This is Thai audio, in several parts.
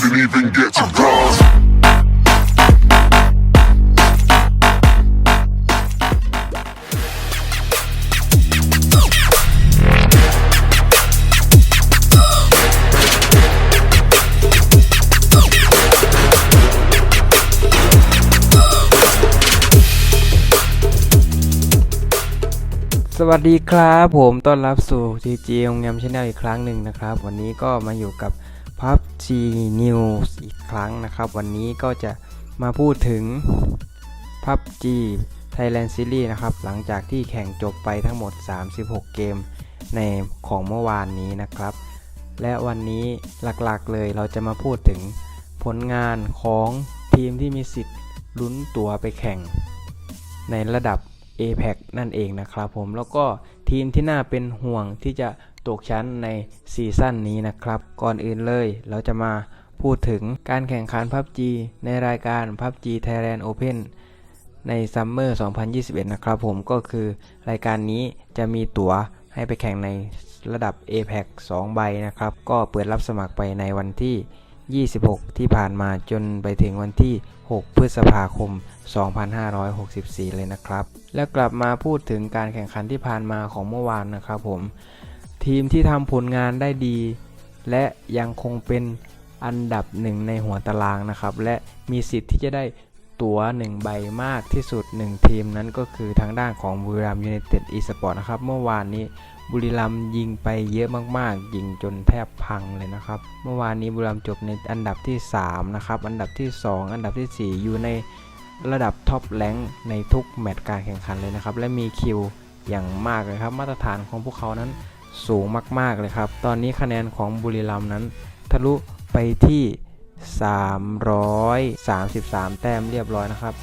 didn't even get to bronze. สวัสดีครับผมต้อนรับสู่ GG โรงแรมชาแนลอีกครั้งหนึ่งนะครับ วันนี้ก็มาอยู่กับ PUBG News อีกครั้งนะครับ วันนี้ก็จะมาพูดถึง PUBG Thailand Series นะครับ หลังจากที่แข่งจบไปทั้งหมด 36 เกมในของเมื่อวานนี้นะครับ และวันนี้หลักๆเลยเราจะมาพูดถึงผลงานของทีมที่มีสิทธิ์ลุ้นตั๋วไปแข่ง ในระดับ APEC นั่นเองนะครับผมแล้วก็ทีมที่น่าเป็นห่วงที่จะ ตกชั้นในซีซั่นนี้นะครับ ก่อนอื่นเลยเราจะมาพูดถึงการแข่งขัน PUBG ในรายการ PUBG Thailand Open ในซัมเมอร์ 2021 นะครับผมก็คือรายการนี้จะมีตั๋วให้ไปแข่งในระดับ APEC 2 ใบนะครับ ก็เปิดรับสมัครไปในวันที่ 26 ที่ผ่านมาจนไปถึงวันที่ 6 พฤษภาคม 2564 เลยนะครับ แล้วกลับมาพูดถึงการแข่งขันที่ผ่านมาของเมื่อวานนะครับผม ทีมที่ทำผลงานได้ดี และยังคงเป็นอันดับหนึ่งในหัวตารางนะครับ และมีสิทธิ์ที่จะได้ตั๋ว 1 ใบมากที่สุด 1 ทีมนั้นก็คือทางด้านของบุรีรัมยู i นเต็ดอีสปอร์ตนะครับ เมื่อวานนี้บุรีรัมยิงไปเยอะมากๆ ยิงจนแทบพังเลยนะครับ เมื่อวานนี้บุรีรัมจบในอันดับที่ 3 นะครับ อันดับที่ 2 อันดับทีสี่4 อยู่ในระดับท็อปแรงค์ในทุกแมตช์การแข่งขันเลยนะครับ และมีคิวอย่างมากเลยครับ มาตรฐานของพวกเขานั้น สูงมาก ๆ เลยครับ ตอนนี้คะแนนของบุรีรัมย์นั้น ทะลุไปที่ 333 แต้มเรียบร้อยนะครับ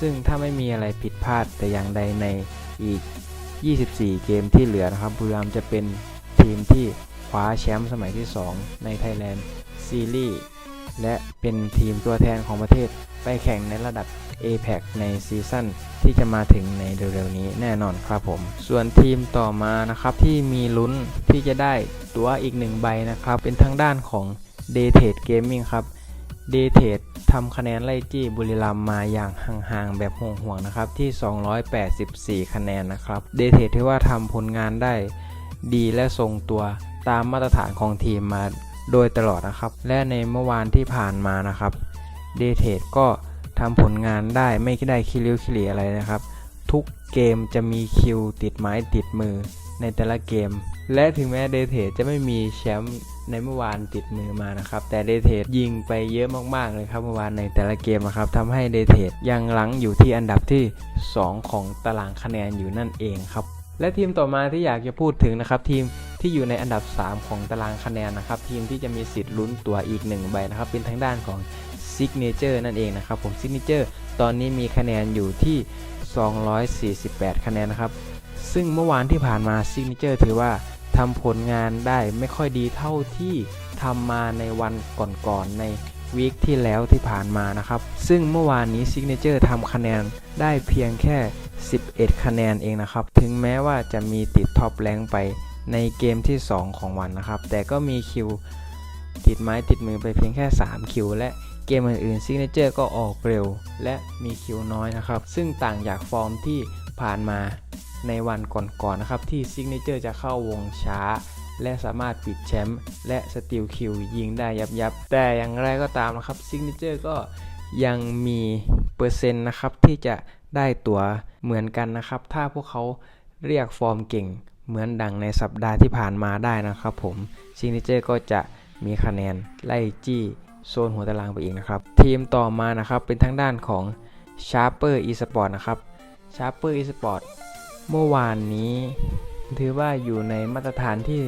ซึ่งถ้าไม่มีอะไรผิดพลาดแต่อย่างใดในอีก 24 เกมที่เหลือนะครับ บุรีรัมย์จะเป็นทีมที่คว้าแชมป์สมัยที่ 2 ในไทยแลนด์ซีรีส์ และเป็นทีมตัวแทนของประเทศไปแข่งในระดับ APEC ในซีซั่นที่จะมาถึงในเร็วๆนี้แน่นอนครับผม ส่วนทีมต่อมานะครับที่มีลุ้นที่จะได้ตัวอีกหนึ่งใบนะครับ เป็นทางด้านของ d a t e d Gaming ครับ d a t e d ทำคะแนนไล่จี้บุรีรัมมาอย่างห่างๆ แบบห่วงๆนะครับที่ 284 คะแนนนะครับ d a t e d ถือว่าทำผลงานได้ดีและทรงตัวตามมาตรฐานของทีมมา โดยตลอดนะครับ และในเมื่อวานที่ผ่านมานะครับ d a t e d ก็ทำผลงานได้ไม่ได้คิริวคิรีอะไรนะครับ ทุกเกมจะมีคิวติดไม้ติดมือในแต่ละเกม และถึงแม้เดเทจะไม่มีแชมป์ในเมื่อวานติดมือมานะครับ แต่เดเทยิงไปเยอะมากๆเลยครับเมื่อวานในแต่ละเกมนะครับทำให้เดเทยังหลังอยู่ที่อันดับที่ 2 ของตารางคะแนนอยู่นั่นเองครับ และทีมต่อมาที่อยากจะพูดถึงนะครับทีม ที่อยู่ในอันดับ 3 ของตารางคะแนนนะครับ ทีมที่จะมีสิทธิ์ลุ้นตัวอีก 1 ใบนะครับ เป็นทางด้านของ Signature นั่นเองนะครับผม Signature ตอนนี้มีคะแนนอยู่ที่ 248 คะแนนนะครับ ซึ่งเมื่อวานที่ผ่านมา Signature ถือว่าทำผลงานได้ไม่ค่อยดีเท่าที่ทำมาในวันก่อนๆในวีคที่แล้วที่ผ่านมานะครับ ซึ่งเมื่อวานนี้ Signature ทำคะแนนได้เพียงแค่ 11 คะแนนเองนะครับ ถึงแม้ว่าจะมีติดท็อปแรงไป ในเกมที่ 2 ของวันนะครับ แต่ก็มีคิวติดไม้ติดมือไปเพียงแค่ 3 คิว และเกมอื่นๆ Signature ก็ออกเร็ว และมีคิวน้อยนะครับ ซึ่งต่างจากฟอร์มที่ผ่านมาในวันก่อนๆนะครับ ที่ Signature จะเข้าวงช้า และสามารถปิดแชมป์และสติลคิวยิงได้ยับยับแต่อย่างไรก็ตามนะครับ Signature ก็ยังมีเปอร์เซ็นต์นะครับที่จะได้ตัวเหมือนกันนะครับ ถ้าพวกเขาเรียกฟอร์มเก่ง เหมือนดังในสัปดาห์ที่ผ่านมาได้นะครับผม Signature ก็จะมีคะแนนไล่จี้โซนหัวตารางไปอีกนะครับ ทีมต่อมานะครับเป็นทางด้านของ Sharper Esport นะครับ Sharper Esport เมื่อวานนี้ถือว่าอยู่ในมาตรฐานที่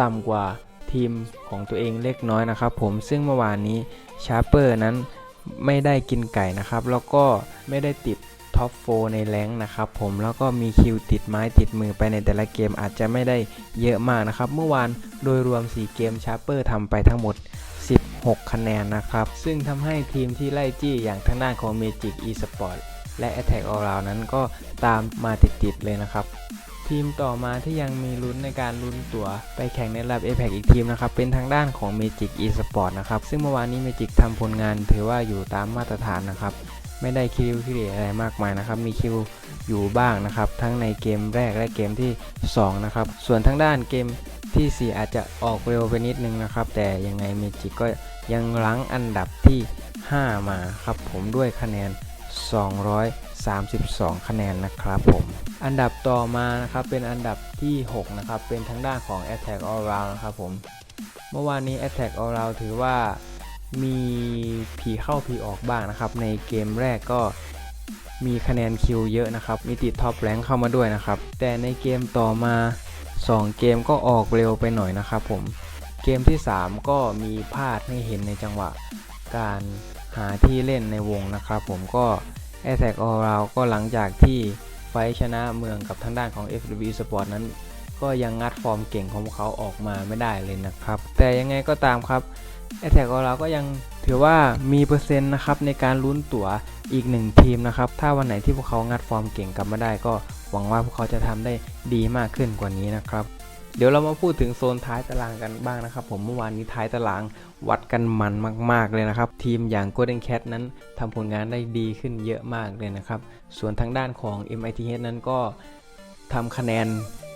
ต่ำกว่าทีมของตัวเองเล็กน้อยนะครับผมซึ่งเมื่อวานนี้ Sharper นั้นไม่ได้กินไก่นะครับ แล้วก็ไม่ได้ติด ท็อปโฟในแรงนะครับผมแล้วก็มีคิวติดไม้ติดมือไปในแต่ละเกมอาจจะไม่ได้เยอะมากนะครับ เมื่อวานโดยรวม 4 เกม Sharper ทำไปทั้งหมด 16 คะแนนนะครับ ซึ่งทำให้ทีมที่ไล่จี้อย่างทางด้านของ Magic Esport และ Attack All Round นั้นก็ตามมาติดๆเลยนะครับทีมต่อมาที่ยังมีลุ้นในการลุ้นตั๋วไปแข่งในระดับ APEC อีกทีมนะครับ เป็นทางด้านของ Magic Esport นะครับ ซึ่งเมื่อวานนี้ Magic ทำผลงานถือว่าอยู่ตามมาตรฐานนะครับ ไม่ได้คิวคิวอะไรมากมายนะครับ มีคิวอยู่บ้างนะครับ ทั้งในเกมแรกและเกมที่ 2 นะครับ ส่วนทางด้านเกมทีสี่4 อาจจะออกเร็วไปนิดนึงนะครับ แต่ยังไง Magic ก็ยังรั้งอันดับที่ 5 มาครับผมด้วยคะแนน 232 คะแนนนะครับผมอันดับต่อมานะครับเป็นอันดับที่ 6 นะครับ เป็นทางด้านของ Attack All Round นะครับผมเมื่อวานนี้ Attack All Round ถือว่า มีผีเข้าผีออกบ้างนะครับ ในเกมแรกก็มีคะแนนคิวเยอะนะครับ มีติดท็อปแรงเข้ามาด้วยนะครับ แต่ในเกมต่อมา 2 เกมก็ออกเร็วไปหน่อยนะครับผม เกมที่ 3 ก็มีพลาดให้เห็นในจังหวะ การหาที่เล่นในวงนะครับผมก็ a t t a c k All Round ก็หลังจากที่ไฟชนะเมืองกับทางด้านของ FW Sport นั้น ก็ยังงัดฟอร์มเก่งของเขาออกมาไม่ได้เลยนะครับ แต่ยังไงก็ตามครับ a t t a c k All Round ก็ยังถือว่ามีเปอร์เซ็นต์นะครับในการลุ้นตั๋วอีกหนึ่งทีมนะครับ ถ้าวันไหนที่พวกเขางัดฟอร์มเก่งกลับมาได้ ก็หวังว่าพวกเขาจะทำได้ดีมากขึ้นกว่านี้นะครับเดี๋ยวเรามาพูดถึงโซนท้ายตารางกันบ้างนะครับ ผมเมื่อวานนี้ท้ายตารางวัดกันมันมาก ๆเลยนะครับ ทีมอย่าง Golden Cat นั้นทำผลงานได้ดีขึ้นเยอะมากเลยนะครับ ส่วนทางด้านของ MITH นั้นก็ ทำคะแนน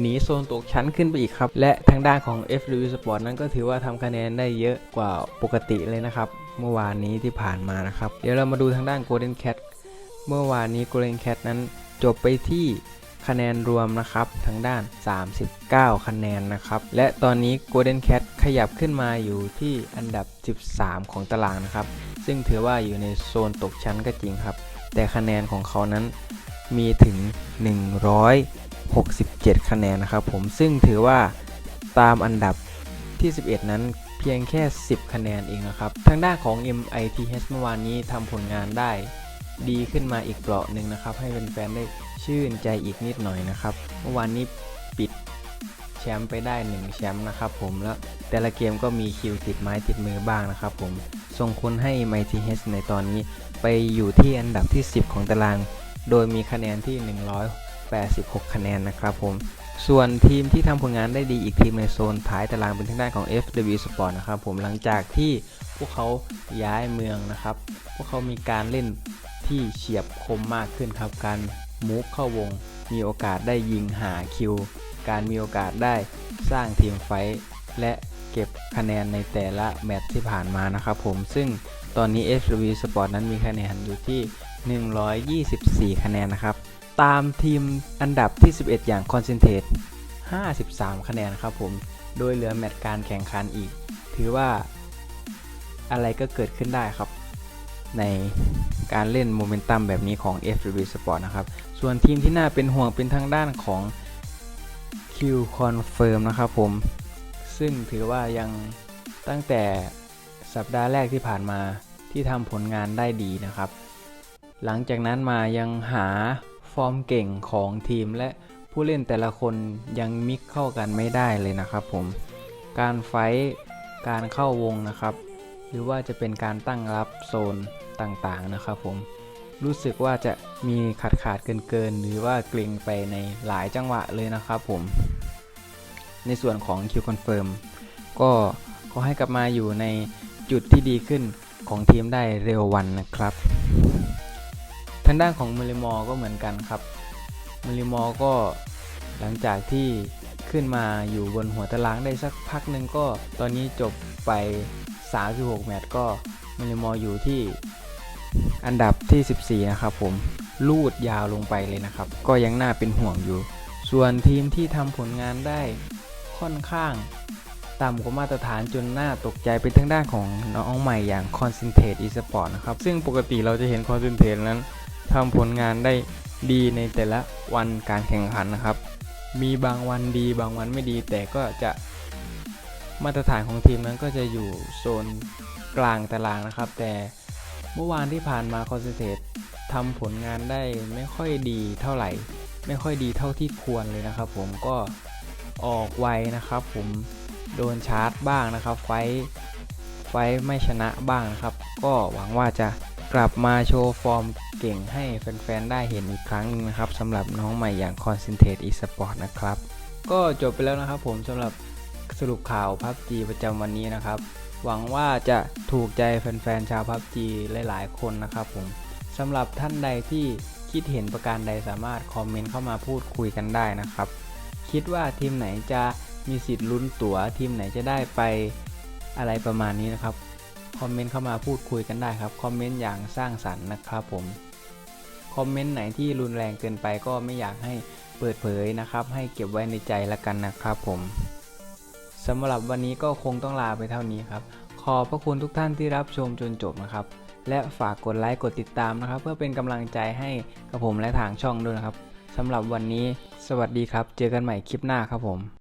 หนีโซนตกชั้นขึ้นไปอีกครับ และทางด้านของ FW Sport นั้นก็ถือว่าทำคะแนนได้เยอะกว่าปกติเลยนะครับ เมื่อวานนี้ที่ผ่านมานะครับ เดี๋ยวเรามาดูทางด้าน Golden Cat เมื่อวานนี้ Golden Cat นั้นจบไปที่คะแนนรวมนะครับทางด้าน 39 คะแนนนะครับ และตอนนี้ Golden Cat ขยับขึ้นมาอยู่ที่อันดับ 13 ของตารางนะครับ ซึ่งถือว่าอยู่ในโซนตกชั้นก็จริงครับ แต่คะแนนของเขานั้นมีถึง 67 คะแนนนะครับผมซึ่งถือว่าตามอันดับที่ 11 นั้นเพียงแค่ 10 คะแนนเองนะครับ ทางด้านของ MITH เมื่อวานนี้ทำผลงานได้ดีขึ้นมาอีกเปราะหนึ่งนะครับ ให้แฟนๆได้ชื่นใจอีกนิดหน่อยนะครับ เมื่อวานนี้ปิดแชมป์ไปได้ 1 แชมป์นะครับผมแล้วแต่ละเกมก็มีคิวติดไม้ติดมือบ้างนะครับผมส่งคุณให้ MITH ในตอนนี้ไปอยู่ที่อันดับที่ 10 ของตาราง โดยมีคะแนนที่ 86 คะแนนนะครับผม ส่วนทีมที่ทำผลงานได้ดีอีกทีมในโซนท้ายตารางเป็นทางด้านของ FW Sport นะครับผมหลังจากที่พวกเขาย้ายเมืองนะครับ พวกเขามีการเล่นที่เฉียบคมมากขึ้นครับ การมูฟเข้าวง มีโอกาสได้ยิงหาคิว การมีโอกาสได้สร้างทีมไฟท์และเก็บคะแนนในแต่ละแมตช์ที่ผ่านมานะครับผม ซึ่งตอนนี้ FW Sport นั้นมีคะแนนอยู่ที่ 124 คะแนนนะครับ ตามทีมอันดับที่ 11 อย่าง Concentrate 53 คะแนนครับผม โดยเหลือแมตช์การแข่งขันอีก ถือว่าอะไรก็เกิดขึ้นได้ครับ ในการเล่นโมเมนตัมแบบนี้ของ FW Sport นะครับ ส่วนทีมที่น่าเป็นห่วงเป็นทางด้านของ Q Confirm นะครับผม ซึ่งถือว่ายังตั้งแต่สัปดาห์แรกที่ผ่านมาที่ทำผลงานได้ดีนะครับ หลังจากนั้นมายังหา ฟอร์มเก่งของทีมและผู้เล่นแต่ละคนยังมิกเข้ากันไม่ได้เลยนะครับผม การไฟท์การเข้าวงนะครับ หรือว่าจะเป็นการตั้งรับโซนต่างๆนะครับผม รู้สึกว่าจะมีขาดขาดเกินเกินๆหรือว่าเกรงไปในหลายจังหวะเลยนะครับผม ในส่วนของ Q Confirm ก็ขอให้กลับมาอยู่ในจุดที่ดีขึ้นของทีมได้เร็ววันนะครับ ทางด้านของมิลิมอก็เหมือนกันครับมิลิมอก็หลังจากที่ขึ้นมาอยู่บนหัวตารางได้สักพักหนึ่งก็ตอนนี้จบไป 36 แมตช์ก็มิลิมออยู่ที่อันดับที่ 14 นะครับผมลูดยาวลงไปเลยนะครับ ก็ยังน่าเป็นห่วงอยู่ ส่วนทีมที่ทำผลงานได้ค่อนข้างต่ำกว่ามาตรฐานจนน่าตกใจเป็นทางด้านของน้องใหม่อย่าง Concentrate Esport นะครับ ซึ่งปกติเราจะเห็น Concentrate นั้น ทำผลงานได้ดีในแต่ละวันการแข่งขันนะครับ มีบางวันดีบางวันไม่ดี แต่ก็จะมาตรฐานของทีมนั้นก็จะอยู่โซนกลางตารางนะครับ แต่เมื่อวานที่ผ่านมา Concentrate ทำผลงานได้ไม่ค่อยดีเท่าไหร่ ไม่ค่อยดีเท่าที่ควรเลยนะครับ ผมก็ออกไวนะครับ ผมโดนชาร์จบ้างนะครับ ไฟไฟไม่ชนะบ้างนะครับ ก็หวังว่าจะกลับมาโชว์ฟอร์ม เก่งให้แฟนๆ ได้เห็นอีกครั้งนึงนะครับสำหรับน้องใหม่อย่าง Concentrate eSport นะครับ ก็จบไปแล้วนะครับผมสำหรับสรุปข่าว PUBG ประจำวันนี้นะครับ หวังว่าจะถูกใจแฟนๆ ชาว PUBG หลายๆ คนนะครับผมสำหรับท่านใดที่คิดเห็นประการใดสามารถคอมเมนต์เข้ามาพูดคุยกันได้นะครับ คิดว่าทีมไหนจะมีสิทธิ์ลุ้นตั๋วทีมไหนจะได้ไปอะไรประมาณนี้นะครับคอมเมนต์เข้ามาพูดคุยกันได้ครับ คอมเมนต์อย่างสร้างสรรค์นะครับผม อมเมนต์ไหนที่รุนแรงเกินไปก็ไม่อยากให้เปิดเผยนะครับ ให้เก็บไว้ในใจละกันนะครับผมสำหรับวันนี้ก็คงต้องลาไปเท่านี้ครับ ขอบพระคุณทุกท่านที่รับชมจนจบนะครับ และฝากกดไลค์กดติดตามนะครับ เพื่อเป็นกำลังใจให้กับผมและทางช่องด้วยนะครับสำหรับวันนี้ สวัสดีครับ เจอกันใหม่คลิปหน้าครับผม